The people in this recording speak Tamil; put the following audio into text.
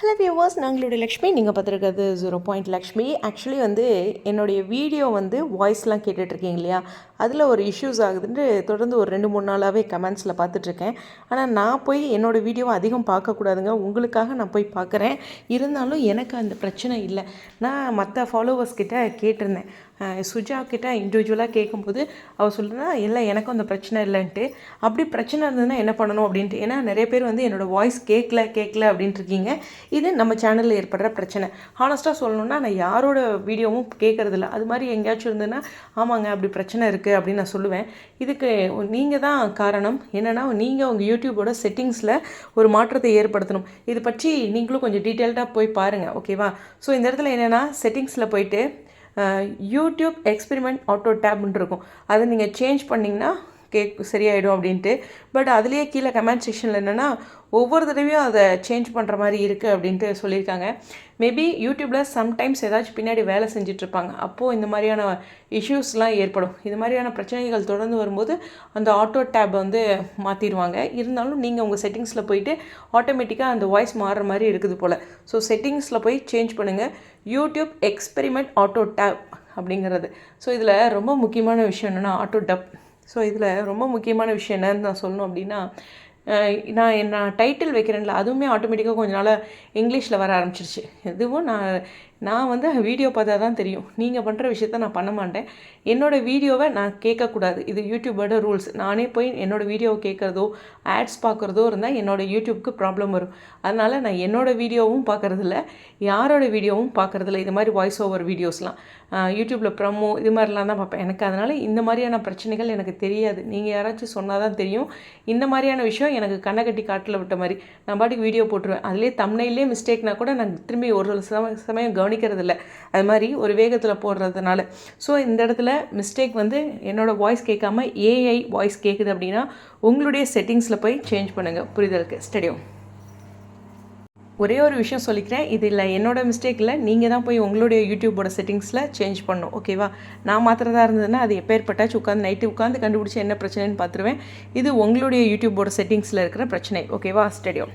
ஹலோ வியூவர்ஸ் நாங்களுடைய லக்ஷ்மி நீங்கள் பார்த்துருக்கிறது ஜீரோ பாயிண்ட் லக்ஷ்மி. ஆக்சுவலி வந்து என்னுடைய வீடியோ வந்து வாய்ஸ்லாம் கேட்டுட்ருக்கீங்க இல்லையா? அதில் ஒரு இஷ்யூஸ் ஆகுதுன்னு தொடர்ந்து ஒரு ரெண்டு மூணு நாளாகவே கமெண்ட்ஸில் பார்த்துட்ருக்கேன். ஆனால் நான் போய் என்னோடய வீடியோவை அதிகம் பார்க்கக்கூடாதுங்க. உங்களுக்காக நான் போய் பார்க்குறேன். இருந்தாலும் எனக்கு அந்த பிரச்சனை இல்லை. நான் மற்ற ஃபாலோவர்ஸ் கிட்ட கேட்டிருந்தேன். சுஜா கிட்ட இண்டிவிஜுவலாக கேட்கும்போது அவள் சொல்லுனா இல்லை எனக்கும் அந்த பிரச்சனை இல்லைன்ட்டு. அப்படி பிரச்சனை இருந்ததுன்னா என்ன பண்ணணும் அப்படின்ட்டு. ஏன்னா நிறைய பேர் வந்து என்னோடய வாய்ஸ் கேட்கல கேட்கல அப்படின்ட்டு இருக்கீங்க. இது நம்ம சேனலில் ஏற்படுற பிரச்சனை. ஹானஸ்ட்டாக சொல்லணும்னா நான் யாரோட வீடியோவும் கேட்குறதில்ல அது மாதிரி எங்கேயாச்சும் இருந்ததுன்னா ஆமாங்க அப்படி பிரச்சனை இருக்குது அப்படின்னு நான் சொல்லுவேன். இதுக்கு நீங்கள் தான் காரணம். என்னென்னா நீங்கள் உங்கள் யூடியூபோட செட்டிங்ஸில் ஒரு மாற்றத்தை ஏற்படுத்தணும். இது பற்றி நீங்களும் கொஞ்சம் டீட்டெயில்டாக போய் பாருங்கள் ஓகேவா ஸோ இந்த இடத்துல என்னென்னா செட்டிங்ஸில் போயிட்டு யூடியூப் எக்ஸ்பெரிமெண்ட் ஆட்டோ டேப்னு இருக்கும். அதை நீங்கள் சேஞ்ச் பண்ணிங்கன்னா கேக் சரியாயிடும் அப்படின்ட்டு. பட் அதுலேயே கீழே கமெண்ட் செக்ஷனில் என்னென்னா ஒவ்வொரு தடவையும் அதை சேஞ்ச் பண்ணுற மாதிரி இருக்குது அப்படின்ட்டு சொல்லியிருக்காங்க. மேபி யூடியூப்பில் சம்டைம்ஸ் ஏதாச்சும் பின்னாடி வேலை செஞ்சிட்ருப்பாங்க அப்போது இந்த மாதிரியான இஷ்யூஸ்லாம் ஏற்படும். இது மாதிரியான பிரச்சனைகள் தொடர்ந்து வரும்போது அந்த ஆட்டோ டேப் வந்து மாற்றிடுவாங்க இருந்தாலும் நீங்கள் உங்கள் செட்டிங்ஸில் போயிட்டு ஆட்டோமேட்டிக்காக அந்த வாய்ஸ் மாறுற மாதிரி இருக்குது போல். ஸோ செட்டிங்ஸில் போய் சேஞ்ச் பண்ணுங்கள் யூடியூப் எக்ஸ்பெரிமெண்ட் ஆட்டோ டேப் அப்படிங்கிறது. ஸோ இதில் ரொம்ப முக்கியமான விஷயம் என்னென்னா ஆட்டோ டப் ஸோ இதில் ரொம்ப முக்கியமான விஷயம் என்னன்னு நான் சொல்லணும் அப்படின்னா நான் என்ன டைட்டில் வைக்கிறேன்ல அதுவுமே ஆட்டோமேட்டிக்காக கொஞ்ச நாளாக இங்கிலீஷில் வர ஆரம்பிச்சிருச்சு. இதுவும் நான் நான் வந்து வீடியோ பார்த்தா தான் தெரியும். நீங்கள் பண்ணுற விஷயத்த நான் பண்ண மாட்டேன். என்னோடய வீடியோவை நான் கேட்கக்கூடாது. இது யூடியூபோட ரூல்ஸ் நானே போய் என்னோடய வீடியோவை கேட்குறதோ ஆட்ஸ் பார்க்குறதோ இருந்தால் என்னோடய யூடியூப்க்கு ப்ராப்ளம் வரும். அதனால் நான் என்னோடய வீடியோவும் பார்க்குறதில்ல யாரோட வீடியோவும் பார்க்குறதில்ல. இது மாதிரி வாய்ஸ் ஓவர் வீடியோஸ்லாம் யூடியூப்பில் ப்ரமோ இது மாதிரிலாம் தான் பார்ப்பேன். எனக்கு அதனால் இந்த மாதிரியான பிரச்சனைகள் எனக்கு தெரியாது. நீங்கள் யாராச்சும் சொன்னால் தான் தெரியும். இந்த மாதிரியான விஷயம் எனக்கு கண்ணை கட்டி காட்டில் விட்ட மாதிரி. நான் பாட்டுக்கு வீடியோ போட்டுருவேன். அதுலேயே தம்னையிலே மிஸ்டேக்னா கூட நான் திரும்பி ஒரு ஒரு சம சமயம் கவனிக்கிறது இல்லை அது மாதிரி ஒரு வேகத்தில் போடுறதுனால. ஸோ இந்த இடத்துல மிஸ்டேக் வந்து என்னோடய வாய்ஸ் கேட்காம ஏஐ வாய்ஸ் கேட்குது அப்படின்னா உங்களுடைய செட்டிங்ஸில் போய் சேஞ்ச் பண்ணுங்கள் புரிதலுக்கு. ஸ்டடியும் ஒரே ஒரு விஷயம் சொல்லிக்கிறேன். இது இல்லை என்னோட மிஸ்டேக் இல்லை. நீங்கள் தான் போய் உங்களுடைய யூடியூபோட செட்டிங்ஸில் சேஞ்ச் பண்ணணும். ஓகேவா நான் மாத்திரதா இருந்ததுன்னா அது எப்பேற்பட்டாச்சு உட்காந்து நைட்டு உட்காந்து கண்டுபிடிச்சி என்ன பிரச்சனைன்னு பார்த்துருவேன் இது உங்களுடைய யூடியூபோட செட்டிங்ஸில் இருக்கிற பிரச்சனை. ஓகேவா ஸ்டடியம்